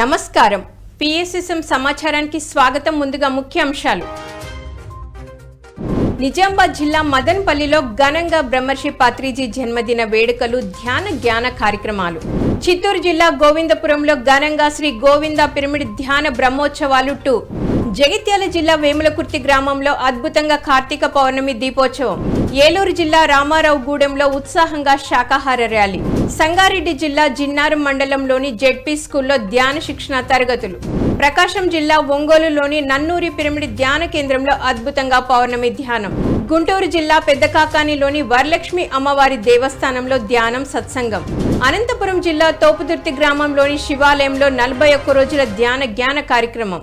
నమస్కారం. పిఎస్ఎస్ఎం సమాచారానికి స్వాగతం ముందుగా ముఖ్య అంశాలు. నిజామాబాద్ జిల్లా మదన్పల్లిలో ఘనంగా బ్రహ్మర్షి పాత్రీజీ జన్మదిన వేడుకలు ధ్యాన జ్ఞాన కార్యక్రమాలు. చిత్తూరు జిల్లా గోవిందపురంలో ఘనంగా శ్రీ గోవింద పిరమిడ్ ధ్యాన బ్రహ్మోత్సవాలు టూ జగిత్యాల జిల్లా వేములకుర్తి గ్రామంలో అద్భుతంగా కార్తీక పౌర్ణమి దీపోత్సవం. ఏలూరు జిల్లా రామారావు గూడెంలో ఉత్సాహంగా శాకాహార ర్యాలీ. సంగారెడ్డి జిల్లా జిన్నారం మండలంలోని జెడ్పీ స్కూల్లో ధ్యాన శిక్షణ తరగతులు. ప్రకాశం జిల్లా ఒంగోలులోని నన్నూరి పిరమిడ్ ధ్యాన కేంద్రంలో అద్భుతంగా పౌర్ణమి ధ్యానం. గుంటూరు జిల్లా పెద్దకాకానిలోని వరలక్ష్మి అమ్మవారి దేవస్థానంలో ధ్యానం సత్సంగం. అనంతపురం జిల్లా తోపుదుర్తి గ్రామంలోని శివాలయంలో నలభై ఒక్క రోజుల ధ్యాన జ్ఞాన కార్యక్రమం.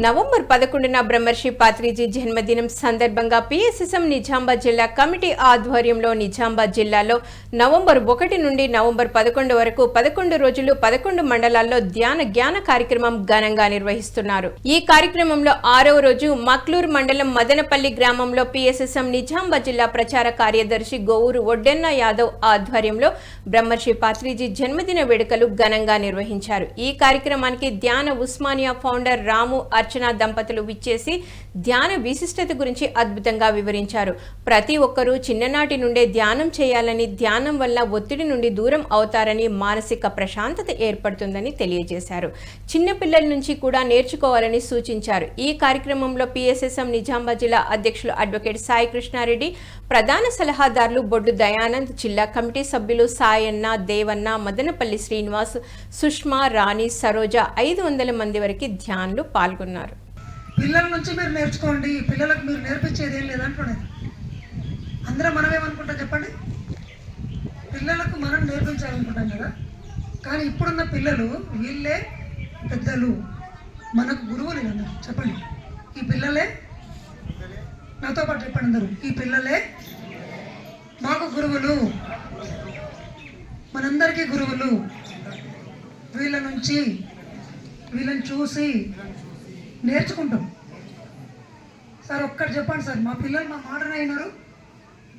నవంబర్ పదకొండున బ్రహ్మర్షి పాత్రిజీ జన్మదినం సందర్భంగా పిఎస్ఎస్ఎం నిజామాబాద్ జిల్లా కమిటీ ఆధ్వర్యంలో నిజామాబాద్ జిల్లాలో నవంబర్ ఒకటి నుండి నవంబర్ పదకొండు వరకు పదకొండు రోజులు పదకొండు మండలాల్లో ధ్యాన జ్ఞాన కార్యక్రమం ఘనంగా నిర్వహిస్తున్నారు. ఈ కార్యక్రమంలో ఆరవ రోజు మక్లూరు మండలం మదనపల్లి గ్రామంలో పిఎస్ఎస్ఎం నిజామాబాద్ జిల్లా ప్రచార కార్యదర్శి గోవూరు ఒడ్డెన్న యాదవ్ ఆధ్వర్యంలో బ్రహ్మర్షి పాత్రిజీ జన్మదిన వేడుకలు ఘనంగా నిర్వహించారు. ఈ కార్యక్రమానికి ధ్యాన ఉస్మానియా ఫౌండర్ రాము అర్చన దంపతులు విచ్చేసి ధ్యాన విశిష్టత గురించి అద్భుతంగా వివరించారు. ప్రతి ఒక్కరూ చిన్ననాటి నుండే ధ్యానం చేయాలని ధ్యానం వల్ల ఒత్తిడి నుండి దూరం అవుతారని మానసిక ప్రశాంతత ఏర్పడుతుందని తెలియజేశారు. చిన్నపిల్లల నుంచి కూడా నేర్చుకోవాలని సూచించారు. ఈ కార్యక్రమంలో పిఎస్ఎస్ఎం నిజామాబాద్ జిల్లా అధ్యక్షులు అడ్వకేట్ సాయి కృష్ణారెడ్డి ప్రధాన సలహాదారులు బొడ్డు దయానంద్ జిల్లా కమిటీ సభ్యులు సాయన్న దేవన్న మదనపల్లి శ్రీనివాస్ సుష్మా రాణి సరోజ ఐదు వందల మంది వరకు ధ్యాన్లు పాల్గొన్నారు. పిల్లల నుంచి మీరు నేర్చుకోండి. పిల్లలకు మీరు నేర్పించేది ఏం లేదనుకోలేదు అందరం మనం ఏమనుకుంటాం చెప్పండి? పిల్లలకు మనం నేర్పించాలనుకుంటాం కదా. కానీ ఇప్పుడున్న పిల్లలు వీళ్ళే పెద్దలు. మనకు గురువులు వీళ్ళందరూ చెప్పండి. ఈ పిల్లలే? నాతో పాటు చెప్పండి అందరూ. ఈ పిల్లలే మాకు గురువులు. మనందరికీ గురువులు. వీళ్ళ నుంచి వీళ్ళని చూసి నేర్చుకుంటాం. సార్ ఒక్కటి చెప్పండి సార్ మా పిల్లలు మా మాటనే అయినారు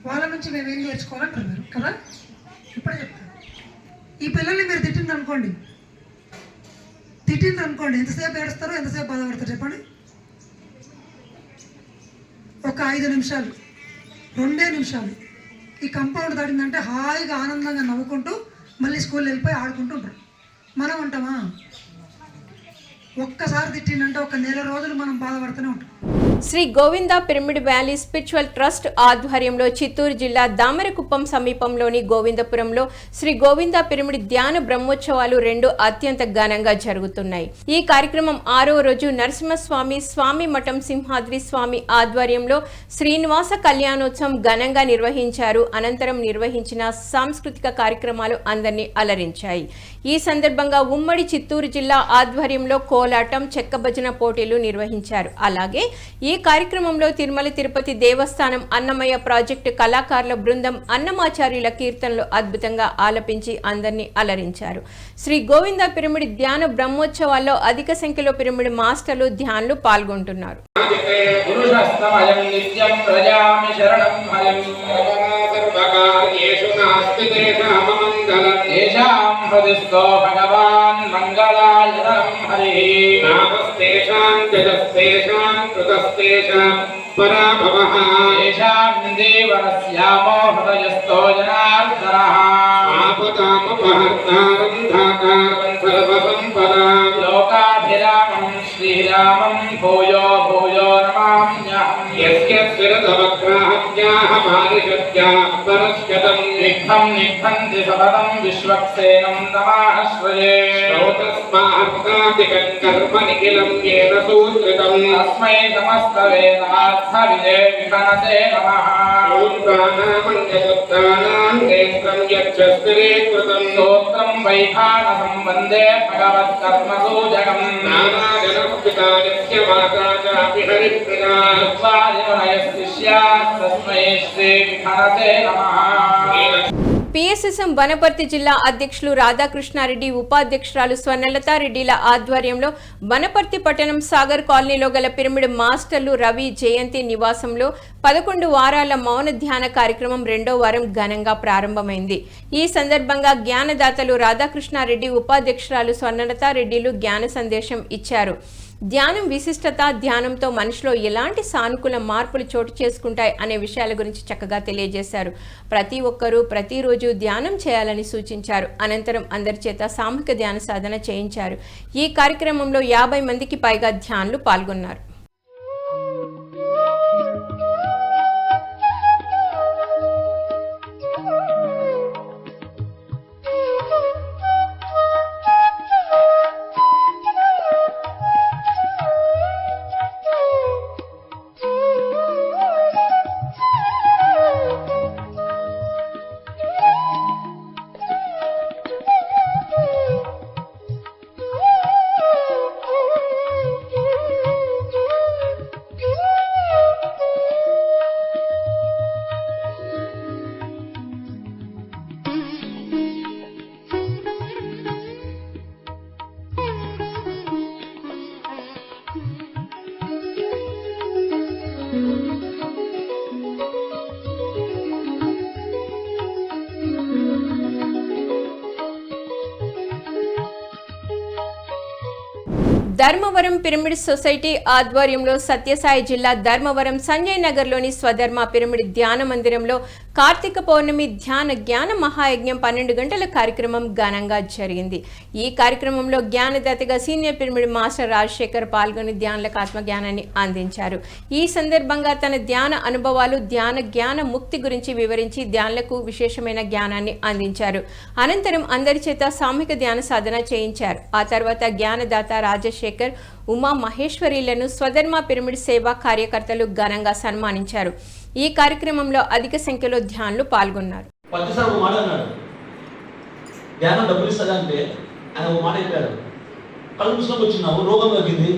వాళ్ళ నుంచి మేము ఏం నేర్చుకోవాలంటారు మీరు? కదా? ఇప్పుడే చెప్తాను. ఈ పిల్లల్ని మీరు తిట్టింది అనుకోండి. తిట్టింది అనుకోండి ఎంతసేపు ఏడుస్తారో ఎంతసేపు బాధపడతారు చెప్పండి? ఒక ఐదు నిమిషాలు రెండే నిమిషాలు. ఈ కంపౌండ్ దాటిందంటే హాయిగా ఆనందంగా నవ్వుకుంటూ మళ్ళీ స్కూల్ వెళ్ళిపోయి ఆడుకుంటూ ఉంటారు. మనం అంటామా? ఒక్కసారి తిట్టిందంటే ఒక నెల రోజులు మనం బాధపడుతూనే ఉంటాం. Shri Govinda pyramid valley spiritual trust ఆధ్వర్యంలో చిత్తూరు జిల్లా దామరకుప్పం సమీపంలోని గోవిందపురంలో శ్రీ గోవింద పిరమిడ్ ధ్యాన బ్రహ్మోత్సవాలు రెండు అత్యంత ఘనంగా జరుగుతున్నాయి. ఈ కార్యక్రమం ఆరో రోజు నరసింహస్వామి స్వామి మఠం సింహాద్రి స్వామి ఆధ్వర్యంలో శ్రీనివాస కళ్యాణోత్సవం ఘనంగా నిర్వహించారు. అనంతరం నిర్వహించిన సాంస్కృతిక కార్యక్రమాలు అందరినీ అలరించాయి. ఈ సందర్భంగా ఉమ్మడి చిత్తూరు జిల్లా ఆధ్వర్యంలో కోలాటం చెక్క భజన పోటీలు నిర్వహించారు. అలాగే ఈ కార్యక్రమంలో తిరుమల తిరుపతి దేవస్థానం అన్నమయ్య ప్రాజెక్టు కళాకారుల బృందం అన్నమాచార్యుల కీర్తనలు అద్భుతంగా ఆలపించి అందరినీ అలరించారు. శ్రీ గోవింద పిరమిడ్ ధ్యాన బ్రహ్మోత్సవాల్లో అధిక సంఖ్యలో పిరమిడ్ మాస్టర్లు ధ్యాన్లు పాల్గొంటున్నారు. పురుషస్తమయం తేషాం పరాభవః. తేషాం దేవరస్యామో హృదయస్థో జనార్దనః. ఆపదామపహర్తారం ధాతారం సర్వసంపదాం లోకాభిరామం శ్రీరామం భూయో భూయో నమామ్యహం. యస్య స్విరతవగ్రాహత్యాః మారిషత్యాः పరస్యతం నిఘ్నం నిఘ్నంతి సపదం విశ్వక్సేనం నమాశ్రయే శ్రౌతస్మార్తాదికం కర్మ నిఖిలం ఏన సూత్రితం తస్మై సమస్తవేదార్థ విజయ విహనతే నమః శూద్రాణామన్యసత్తానాం నేత్రం యక్షస్తిరీకృతం స్తోత్రం వైఖానసం వందే భగవత్కర్మసూజకం పిఎస్ఎస్ఎం వనపర్తి జిల్లా అధ్యక్షులు రాధాకృష్ణారెడ్డి ఉపాధ్యక్షురాలు స్వర్ణలతారెడ్డిల ఆధ్వర్యంలో వనపర్తి పట్టణం సాగర్ కాలనీలో గల పిరమిడ్ మాస్టర్లు రవి జయంతి నివాసంలో పదకొండు వారాల మౌన ధ్యాన కార్యక్రమం రెండో వారం ఘనంగా ప్రారంభమైంది. ఈ సందర్భంగా జ్ఞానదాతలు రాధాకృష్ణారెడ్డి ఉపాధ్యక్షురాలు స్వర్ణలతారెడ్డిలు జ్ఞాన సందేశం ఇచ్చారు. ధ్యానం విశిష్టత ధ్యానంతో మనిషిలో ఎలాంటి సానుకూల మార్పులు చోటు చేసుకుంటాయి అనే విషయాల గురించి చక్కగా తెలియజేశారు. ప్రతి ఒక్కరూ ప్రతిరోజు ధ్యానం చేయాలని సూచించారు. అనంతరం అందరి చేత సామూహిక ధ్యాన సాధన చేయించారు. ఈ కార్యక్రమంలో యాభై మందికి పైగా ధ్యానులు పాల్గొన్నారు. ధర్మవరం పిరమిడ్ సొసైటీ ఆధ్వర్యంలో సత్యసాయి జిల్లా ధర్మవరం సంజయ్ నగర్లోని స్వధర్మ పిరమిడ్ ధ్యాన మందిరంలో కార్తీక పౌర్ణమి ధ్యాన జ్ఞాన మహాయజ్ఞం పన్నెండు గంటల కార్యక్రమం ఘనంగా జరిగింది. ఈ కార్యక్రమంలో జ్ఞానదాతగా సీనియర్ పిరమిడ్ మాస్టర్ రాజశేఖర్ పాల్గొని ధ్యానులకు ఆత్మజ్ఞానాన్ని అందించారు. ఈ సందర్భంగా తన ధ్యాన అనుభవాలు ధ్యాన జ్ఞాన ముక్తి గురించి వివరించి ధ్యానులకు విశేషమైన జ్ఞానాన్ని అందించారు. అనంతరం అందరి చేత సామూహిక ధ్యాన సాధన చేయించారు. ఆ తర్వాత జ్ఞానదాత రాజశేఖర్ ఉమా మహేశ్వరిలను స్వధర్మ పిరమిడ్ సేవా కార్యకర్తలు ఘనంగా సన్మానించారు. ఈ కార్యక్రమంలో అధిక సంఖ్యలో ధ్యానులు పాల్గొన్నారు. పద్దసారి ఒక ధ్యానం డబ్బులు ఇస్తుందా అంటే ఆయన ఒక మాట చెప్పాడు. కళ్ళు పుస్తకం వచ్చినావు రోగం తగ్గింది.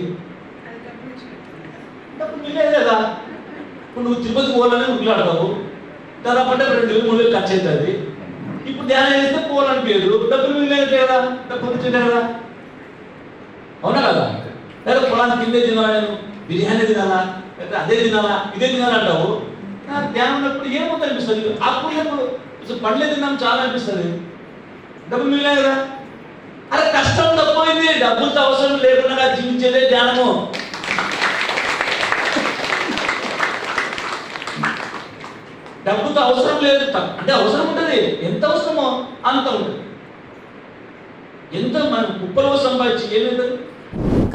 డబ్బులు మిగిలేదు కదా ఇప్పుడు నువ్వు తిరుపతి పోవాలని ఉట్లాడతావు దాదాపు అంటే రెండు వేలు మూడు వేలు ఖర్చు అవుతుంది ఇప్పుడు ధ్యానం చేస్తే పేరు డబ్బులు మిగిలేదు కదా డబ్బులు వచ్చిందే కదా. అవునా కదా? లేదా పొలాన్ని తిండే తినాలా నేను? బిర్యానీ తినాలా? లేకపోతే అదే తినాలా? ఇదే తినాలా నాకు ధ్యానం ఉన్నప్పుడు ఏమవుతుంది అనిపిస్తుంది అప్పుడు ఎప్పుడు అసలు పండ్లే చాలా అనిపిస్తుంది డబ్బులు మిగిలే కదా? అరే కష్టం తక్కువైంది డబ్బులతో అవసరం లేకుండా జీవించేదే ధ్యానము. డబ్బుతో అవసరం లేదు. అంటే అవసరం ఉంటుంది. ఎంత అవసరమో అంత ఉంటుంది. ఎంత మనం కుప్పలో సంపాదించి ఏమైంది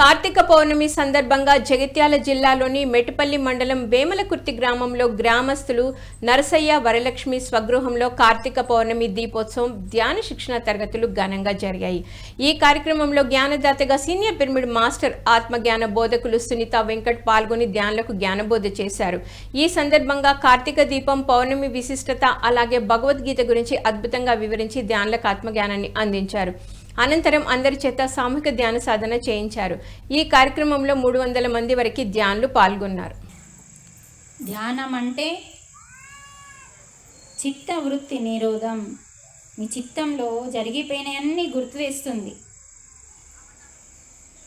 కార్తీక పౌర్ణమి సందర్భంగా జగిత్యాల జిల్లాలోని మెటుపల్లి మండలం వేమలకుర్తి గ్రామంలో గ్రామస్తులు నరసయ్య వరలక్ష్మి స్వగృహంలో కార్తీక పౌర్ణమి దీపోత్సవం ధ్యాన శిక్షణ తరగతులు ఘనంగా జరిగాయి. ఈ కార్యక్రమంలో జ్ఞానదాతగా సీనియర్ పిరమిడ్ మాస్టర్ ఆత్మజ్ఞాన బోధకులు సునీత వెంకట్ పాల్గొని ధ్యానులకు జ్ఞానబోధ చేశారు. ఈ సందర్భంగా కార్తీక దీపం పౌర్ణమి విశిష్టత అలాగే భగవద్గీత గురించి అద్భుతంగా వివరించి ధ్యానులకు ఆత్మజ్ఞానాన్ని అందించారు. అనంతరం అందరి చేత సామూహిక ధ్యాన సాధన చేయించారు. ఈ కార్యక్రమంలో మూడు వందల మంది వరకు ధ్యానులు పాల్గొన్నారు. ధ్యానం అంటే చిత్త వృత్తి నిరోధం. మీ చిత్తంలో జరిగిపోయినవన్నీ గుర్తువేస్తుంది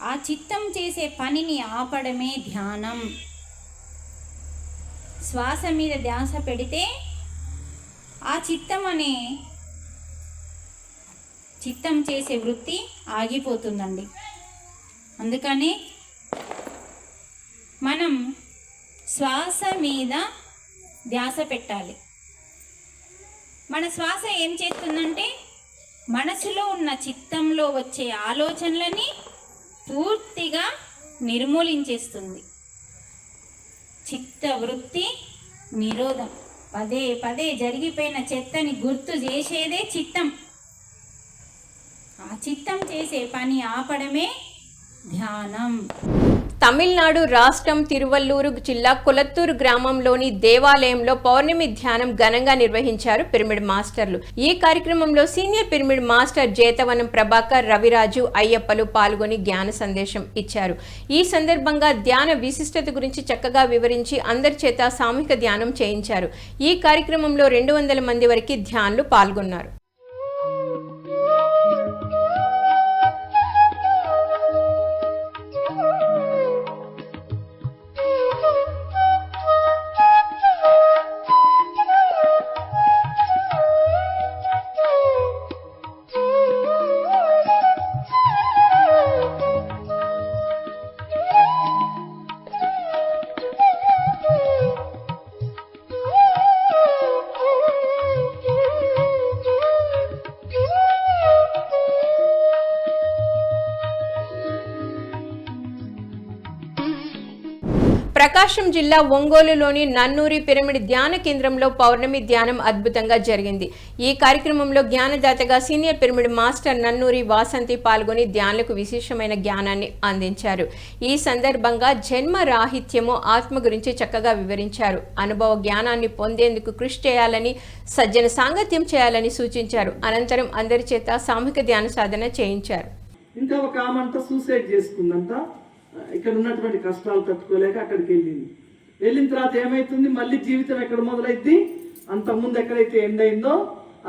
ఆ చిత్తం చేసే పనిని ఆపడమే ధ్యానం. శ్వాస మీద ధ్యాస పెడితే ఆ చిత్తం అనే చిత్తం చేసే వృత్తి ఆగిపోతుందండి. అందుకని మనం శ్వాస మీద ధ్యాస పెట్టాలి. మన శ్వాస ఏం చేస్తుందంటే మనసులో ఉన్న చిత్తంలో వచ్చే ఆలోచనలని పూర్తిగా నిర్మూలించేస్తుంది. చిత్త వృత్తి నిరోధం. పదే పదే జరిగిపోయిన చెత్తని గుర్తు చేసేదే చిత్తం. ఆ చిత్తం చేసే పని ఆపడమే ధ్యానం. తమిళనాడు రాష్ట్రం తిరువల్లూరు జిల్లా కులత్తూరు గ్రామంలోని దేవాలయంలో పౌర్ణమి ధ్యానం ఘనంగా నిర్వహించారు పిరమిడ్ మాస్టర్లు. ఈ కార్యక్రమంలో senior pyramid master Jetavanam Prabhakar Raviraju అయ్యప్పలు పాల్గొని జ్ఞాన సందేశం ఇచ్చారు. ఈ సందర్భంగా ధ్యాన విశిష్టత గురించి చక్కగా వివరించి అందరి చేత సామూహిక ధ్యానం చేయించారు. ఈ కార్యక్రమంలో రెండు వందల మంది వరకు ధ్యానులు పాల్గొన్నారు. ప్రకాశం జిల్లా ఒంగోలులోని నన్నూరి పిరమిడ్ ధ్యాన కేంద్రంలో పౌర్ణమి ధ్యానం అద్భుతంగా జరిగింది. ఈ కార్యక్రమంలో జ్ఞానదాతగా senior pyramid master Nannuri Vasanthi పాల్గొని ధ్యానులకు విశేషమైన జ్ఞానాన్ని అందించారు. ఈ సందర్భంగా జన్మ రాహిత్యము ఆత్మ గురించి చక్కగా వివరించారు. అనుభవ జ్ఞానాన్ని పొందేందుకు కృషి చేయాలని సజ్జన సాంగత్యం చేయాలని సూచించారు. అనంతరం అందరి చేత సామూహిక ధ్యాన సాధన చేయించారు. ఇంకా ఒక ఆమె సూసైడ్ చేసుకుందంతా. ఇక్కడ ఉన్నటువంటి కష్టాలు తట్టుకోలేక అక్కడికి వెళ్ళింది. వెళ్ళిన తర్వాత ఏమైతుంది? మళ్ళీ జీవితం ఎక్కడ మొదలైద్ది? అంతకుముందు ఎక్కడైతే ఎండ్ అయిందో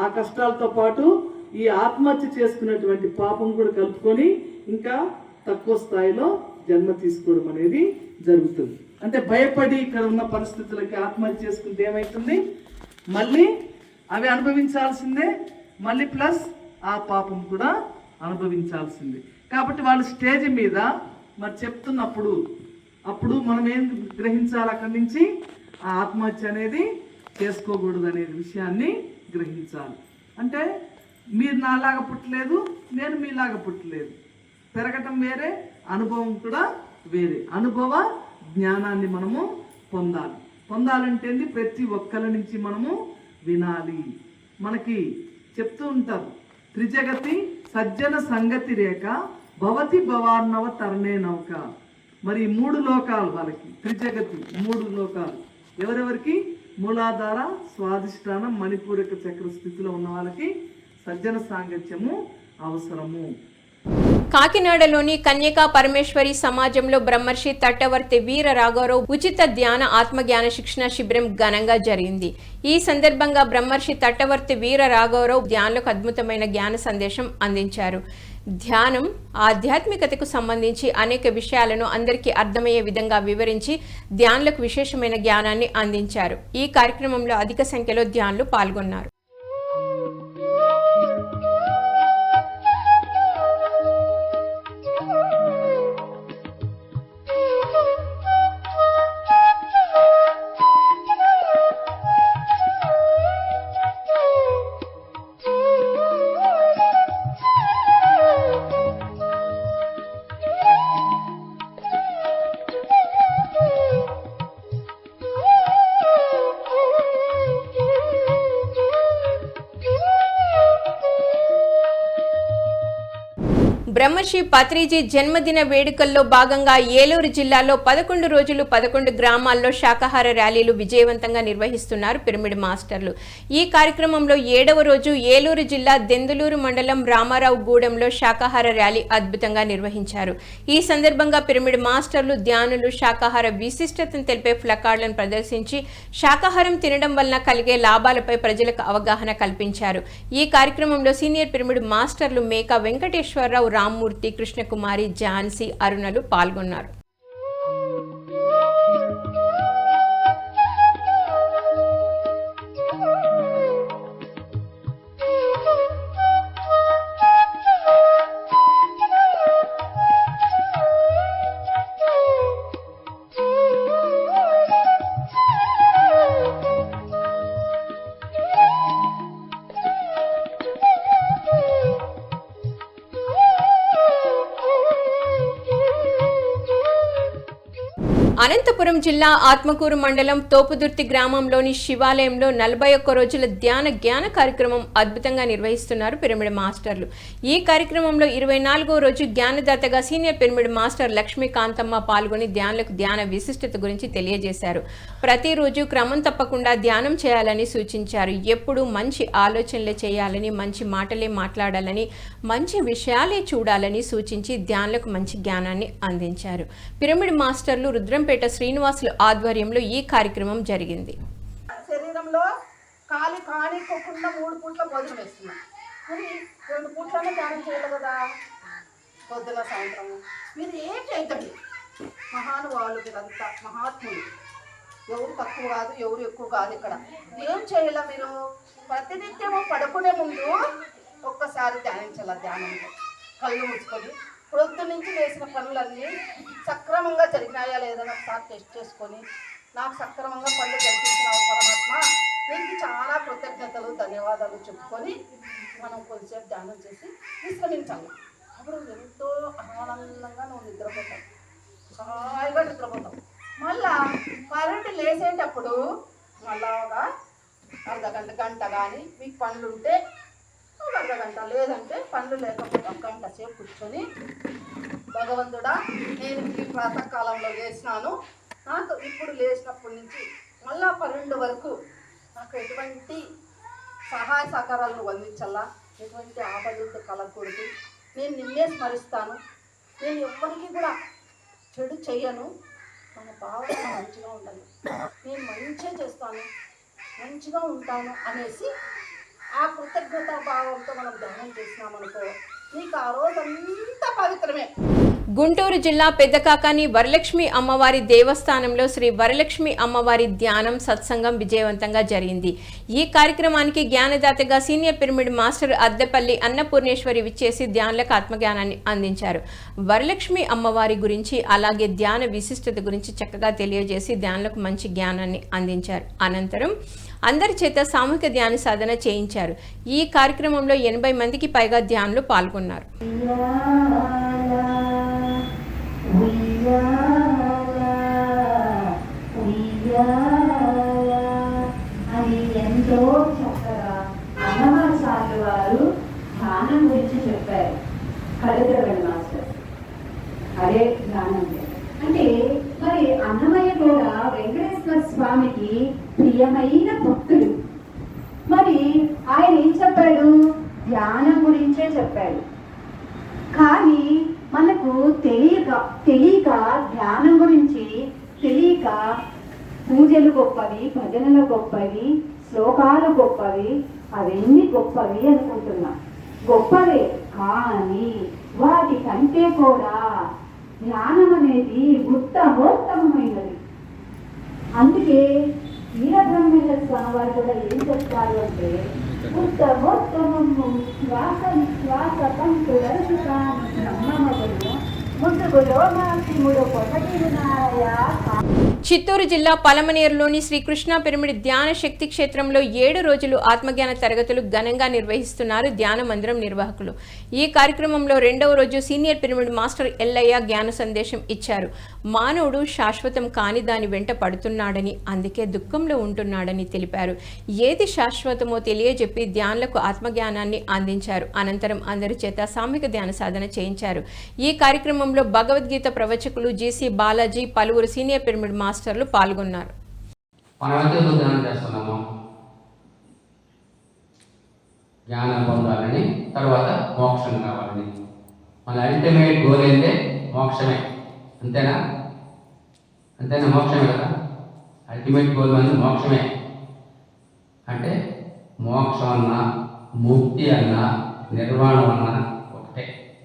ఆ కష్టాలతో పాటు ఈ ఆత్మహత్య చేసుకున్నటువంటి పాపం కూడా కలుపుకొని ఇంకా తక్కువ స్థాయిలో జన్మ తీసుకోవడం అనేది జరుగుతుంది. అంటే భయపడి ఇక్కడ ఉన్న పరిస్థితులకి ఆత్మహత్య చేసుకుంటే ఏమవుతుంది మళ్ళీ అవి అనుభవించాల్సిందే మళ్ళీ ప్లస్ ఆ పాపం కూడా అనుభవించాల్సిందే. కాబట్టి వాళ్ళు స్టేజ్ మీద మరి చెప్తున్నప్పుడు అప్పుడు మనం ఏం గ్రహించాలి అక్కడి నుంచి? ఆ ఆత్మహత్య అనేది చేసుకోకూడదు అనే విషయాన్ని గ్రహించాలి. అంటే మీరు నాలాగా పుట్టలేదు నేను మీలాగా పుట్టలేదు. పెరగటం వేరే అనుభవం కూడా వేరే. అనుభవ జ్ఞానాన్ని మనము పొందాలి. పొందాలంటే ప్రతి ఒక్కరి నుంచి మనము వినాలి. మనకి చెప్తూ ఉంటారు త్రిజగతి సజ్జన సంగతి రేఖ భవతి భవాన్నవ తరణే నౌక. మరి మూడు లోకాలు వాళ్ళకి త్రిజగతి మూడు లోకాలు. ఎవరెవరికి? మూలాధార స్వాధిష్టానం మణిపూరక చక్ర స్థితిలో ఉన్న వాళ్ళకి సజ్జన సాంగత్యము అవసరము. కాకినాడలోని కన్యకా పరమేశ్వరి సమాజంలో బ్రహ్మర్షి తట్టవర్తి వీర రాఘవరావు ఉచిత ధ్యాన ఆత్మజ్ఞాన శిక్షణ శిబిరం ఘనంగా జరిగింది. ఈ సందర్భంగా బ్రహ్మర్షి తట్టవర్తి వీర రాఘవరావు ధ్యానులకు అద్భుతమైన జ్ఞాన సందేశం అందించారు. ధ్యానం ఆధ్యాత్మికతకు సంబంధించి అనేక విషయాలను అందరికీ అర్థమయ్యే విధంగా వివరించి ధ్యానులకు విశేషమైన జ్ఞానాన్ని అందించారు. ఈ కార్యక్రమంలో అధిక సంఖ్యలో ధ్యానులు పాల్గొన్నారు. మహర్షి పత్రిజీ జన్మదిన వేడుకల్లో భాగంగా ఏలూరు జిల్లాలో పదకొండు రోజులు పదకొండు గ్రామాల్లో శాకాహార ర్యాలీలు విజయవంతంగా నిర్వహిస్తున్నారు పిరమిడ్ మాస్టర్లు. ఈ కార్యక్రమంలో ఏడవ రోజు ఏలూరు జిల్లా దెందులూరు మండలం రామారావు గూడెంలో శాకాహార ర్యాలీ అద్భుతంగా నిర్వహించారు. ఈ సందర్భంగా పిరమిడ్ మాస్టర్లు ధ్యానులు శాకాహార విశిష్టతను తెలిపే ఫ్లకార్డులను ప్రదర్శించి శాకాహారం తినడం వలన కలిగే లాభాలపై ప్రజలకు అవగాహన కల్పించారు. ఈ కార్యక్రమంలో సీనియర్ పిరమిడ్ మాస్టర్లు మేకా వెంకటేశ్వరరావు రామ్మూర్తి కృష్ణకుమారి ఝాన్సీ అరుణలు పాల్గొన్నారు అనంతపురం జిల్లా ఆత్మకూరు మండలం తోపుదుర్తి గ్రామంలోని శివాలయంలో నలభై ఒక్క రోజుల ధ్యాన జ్ఞాన కార్యక్రమం అద్భుతంగా నిర్వహిస్తున్నారు పిరమిడ్ మాస్టర్లు. ఈ కార్యక్రమంలో ఇరవై నాలుగో రోజు జ్ఞానదాతగా సీనియర్ పిరమిడ్ మాస్టర్ లక్ష్మీకాంతమ్మ పాల్గొని ధ్యానులకు ధ్యాన విశిష్టత గురించి తెలియజేశారు. ప్రతిరోజు క్రమం తప్పకుండా ధ్యానం చేయాలని సూచించారు. ఎప్పుడూ మంచి ఆలోచనలే చేయాలని మంచి మాటలే మాట్లాడాలని మంచి విషయాలే చూడాలని సూచించి ధ్యానులకు మంచి జ్ఞానాన్ని అందించారు. పిరమిడ్ మాస్టర్లు రుద్రంపేట శ్రీనివాసులు ఆధ్వర్యంలో ఈ కార్యక్రమం జరిగింది. శరీరంలో కాలి కానికోకుండా మూడు పూట్ల భోజనం వేస్తున్నాం కానీ రెండు పూట్లనే ధ్యానం చేయాలి కదా? పొద్దున సాయంత్రం. మీరు ఏం చేయకండి మహానుభావులు మీరంతా మహాత్ములు. ఎవరు తక్కువ కాదు ఎవరు ఎక్కువ కాదు ఇక్కడ. ఏం చేయాల మీరు? ప్రతినిత్యము పడుకునే ముందు ఒక్కసారి ధ్యానించాల ధ్యానంలో? కళ్ళు మూసుకొని ప్రొద్దు నుంచి వేసిన పనులన్నీ సక్రమంగా జరిగినాయా లేదా ఒకసారి టెస్ట్ చేసుకొని నాకు సక్రమంగా పనులు జరిపించినావు పరమాత్మ నీకు చాలా కృతజ్ఞతలు ధన్యవాదాలు చెప్పుకొని మనం కొద్దిసేపు ధ్యానం చేసి విశ్రమించాలి. అప్పుడు ఎంతో ఆనందంగా నువ్వు నిద్రపోతావు. హాయిగా నిద్రపోతావు. మళ్ళా కరెంటు లేసేటప్పుడు మళ్ళా ఒక అర్ధ గంట గంట కానీ మీకు పనులు ఉంటే ఒక అర్ధ గంట లేదంటే పనులు లేకపోతే ఒక గంట సేపు కూర్చొని భగవంతుడా నేను ఈ ప్రాతకాలంలో లేచినాను. నాకు ఇప్పుడు లేచినప్పటి నుంచి మళ్ళా పన్నెండు వరకు నాకు ఎటువంటి సహాయ సహకారాలను అందించాలా ఎటువంటి ఆపదలతో కలగకూడదు. నేను నిన్నే స్మరిస్తాను. నేను ఎవ్వరికి కూడా చెడు చెయ్యను. మన భావన మంచిగా ఉండాలి. నేను మంచిగా చేస్తాను. మంచిగా ఉంటాను అనేసి ఆ కృతజ్ఞతా భావంతో మనం ధ్యానం చేసినామనుకో నీకు ఆ రోజంతా పవిత్రమే. గుంటూరు జిల్లా పెద్దకాకాని వరలక్ష్మి అమ్మవారి దేవస్థానంలో శ్రీ వరలక్ష్మి అమ్మవారి ధ్యానం సత్సంగం విజయవంతంగా జరిగింది. ఈ కార్యక్రమానికి జ్ఞానదాతగా senior pyramid master Addepalli Annapurneswari విచ్చేసి ధ్యానులకు ఆత్మజ్ఞానాన్ని అందించారు. వరలక్ష్మి అమ్మవారి గురించి అలాగే ధ్యాన విశిష్టత గురించి చక్కగా తెలియజేసి ధ్యానులకు మంచి జ్ఞానాన్ని అందించారు. అనంతరం అందరి చేత సామూహిక ధ్యాన సాధన చేయించారు. ఈ కార్యక్రమంలో ఎనభై మందికి పైగా ధ్యానులు పాల్గొన్నారు. అని ఎంతో చక్కగా అన్నమాచార్య వారు ధ్యానం గురించి చెప్పారు మాస్టర్ అదే ధ్యానం అంటే మరి అన్నమయ్య కూడా వెంకటేశ్వర స్వామికి ప్రియమైన భక్తుడు మరి ఆయన ఏం చెప్పాడు? ధ్యానం గురించే చెప్పాడు. కానీ మనకు తెలియక తెలియక ధ్యానం గురించి తెలియక పూజలు గొప్పవి భజనలు గొప్పవి శ్లోకాలు గొప్పవి అవన్నీ గొప్పవి అనుకుంటున్నాం. గొప్పవే కానీ వాటి కంటే కూడా ధ్యానం అనేది ఉత్తమోత్తమైనది ಕಾಲಕ್ಕೆ ಉತ್ತಮೋತ್ತಮ ವಾಸ ವಾಸ ಪಂಚುರಸುತ ನಮ್ಮ ಮಗಳು ಮುದ್ದು ಲೋಮಾಸಿ ಮುಡು ಕೊಟಗಿರುನಾಯ చిత్తూరు జిల్లా పలమనేరులోని శ్రీకృష్ణ పిరమిడ్ ధ్యాన శక్తి క్షేత్రంలో ఏడు రోజులు ఆత్మజ్ఞాన తరగతులు ఘనంగా నిర్వహిస్తున్నారు ధ్యాన మందిరం నిర్వాహకులు. ఈ కార్యక్రమంలో రెండవ రోజు సీనియర్ పిరమిడ్ మాస్టర్ ఎల్లయ్య జ్ఞాన సందేశం ఇచ్చారు. మానవుడు శాశ్వతం కాని దాని వెంట పడుతున్నాడని అందుకే దుఃఖంలో ఉంటున్నాడని తెలిపారు. ఏది శాశ్వతమో తెలియజెప్పి ధ్యానులకు ఆత్మజ్ఞానాన్ని అందించారు. అనంతరం అందరి చేత సామూహిక ధ్యాన సాధన చేయించారు. ఈ కార్యక్రమంలో భగవద్గీత ప్రవచకులు జీసీ బాలాజీ పలువురు సీనియర్ పిరమిడ్ మాస్టర్లు పాల్గొన్నారు. జ్ఞానం పొందాలని తర్వాత మోక్షం కావాలని. మన అల్టిమేట్ గోల్ ఏంటే మోక్షమే. అంతేనా? అంతేనా మోక్షమే కదా? అల్టిమేట్ గోల్ అనేది మోక్షమే. అంటే మోక్షం అన్న ముక్తి అన్న నిర్వాణం అన్న ఒకటే.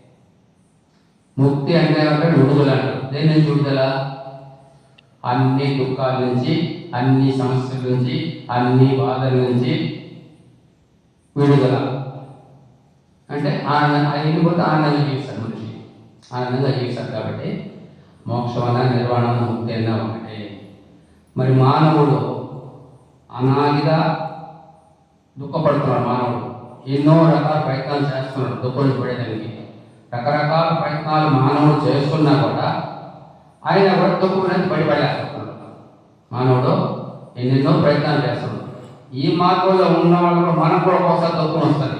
ముక్తి అంటే అంటే విడుదల అంటారు. దేని నుంచి విడుదల అన్ని దుఃఖాల నుంచి అన్ని సమస్యల నుంచి అన్ని బాధల నుంచి విడుదల. అంటే ఆనంద అయిపోతే ఆనందంగా జీవిస్తాడు మనిషి. ఆనందంగా జీవిస్తాడు కాబట్టి మోక్షమన నిర్వాణ ముక్తి అన్న ఒకటే. మరి మానవుడు అనాదిగా దుఃఖపడుతున్నాడు మానవుడు. ఎన్నో రకాల ప్రయత్నాలు చేస్తున్నాడు. దుఃఖం పడేదానికి. రకరకాల ప్రయత్నాలు మానవుడు చేస్తున్నా కూడా ఆయన కూడా తక్కువ బయటపడలేకపోతున్నాడు మానవుడు ఎన్నెన్నో ప్రయత్నాలు చేస్తున్నాడు. ఈ మార్గంలో ఉన్న వాళ్ళు మనం కూడా ఒకసారి తక్కువ వస్తుంది.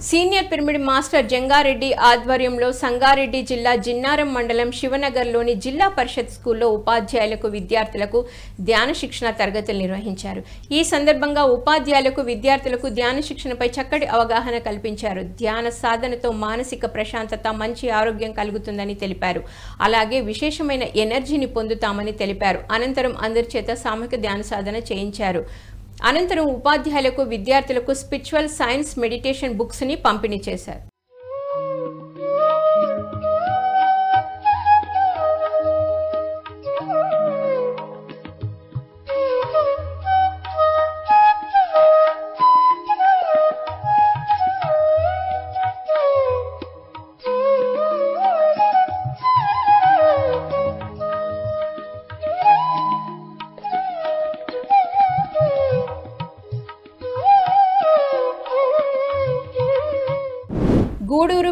సీనియర్ పిరమిడ్ మాస్టర్ జంగారెడ్డి ఆధ్వర్యంలో సంగారెడ్డి జిల్లా జిన్నారం మండలం శివనగర్లోని జిల్లా పరిషత్ స్కూల్లో ఉపాధ్యాయులకు విద్యార్థులకు ధ్యాన శిక్షణ తరగతులు నిర్వహించారు. ఈ సందర్భంగా ఉపాధ్యాయులకు విద్యార్థులకు ధ్యాన శిక్షణపై చక్కటి అవగాహన కల్పించారు. ధ్యాన సాధనతో మానసిక ప్రశాంతత మంచి ఆరోగ్యం కలుగుతుందని తెలిపారు. అలాగే విశేషమైన ఎనర్జీని పొందుతామని తెలిపారు. అనంతరం అందరి చేత సామూహిక ధ్యాన సాధన చేయించారు. అనంతరం ఉపాధ్యాయులకు విద్యార్థులకు స్పిరిచువల్ సైన్స్ మెడిటేషన్ బుక్స్ని పంపిణీ చేశారు.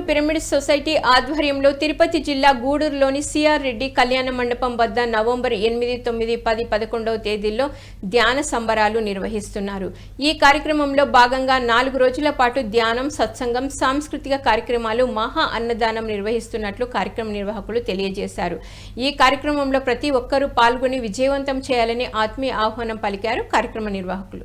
పిరమిడ్ సొసైటీ ఆధ్వర్యంలో తిరుపతి జిల్లా గూడూరులోని సిఆర్ రెడ్డి కళ్యాణ మండపం వద్ద నవంబర్ ఎనిమిది తొమ్మిది పది పదకొండవ తేదీల్లో ధ్యాన సంబరాలు నిర్వహిస్తున్నారు. ఈ కార్యక్రమంలో భాగంగా నాలుగు రోజుల పాటు ధ్యానం సత్సంగం సాంస్కృతిక కార్యక్రమాలు మహా అన్నదానం నిర్వహిస్తున్నట్లు కార్యక్రమ నిర్వాహకులు తెలియజేశారు. ఈ కార్యక్రమంలో ప్రతి ఒక్కరూ పాల్గొని విజయవంతం చేయాలని ఆత్మీయ ఆహ్వానం పలికారు కార్యక్రమ నిర్వాహకులు.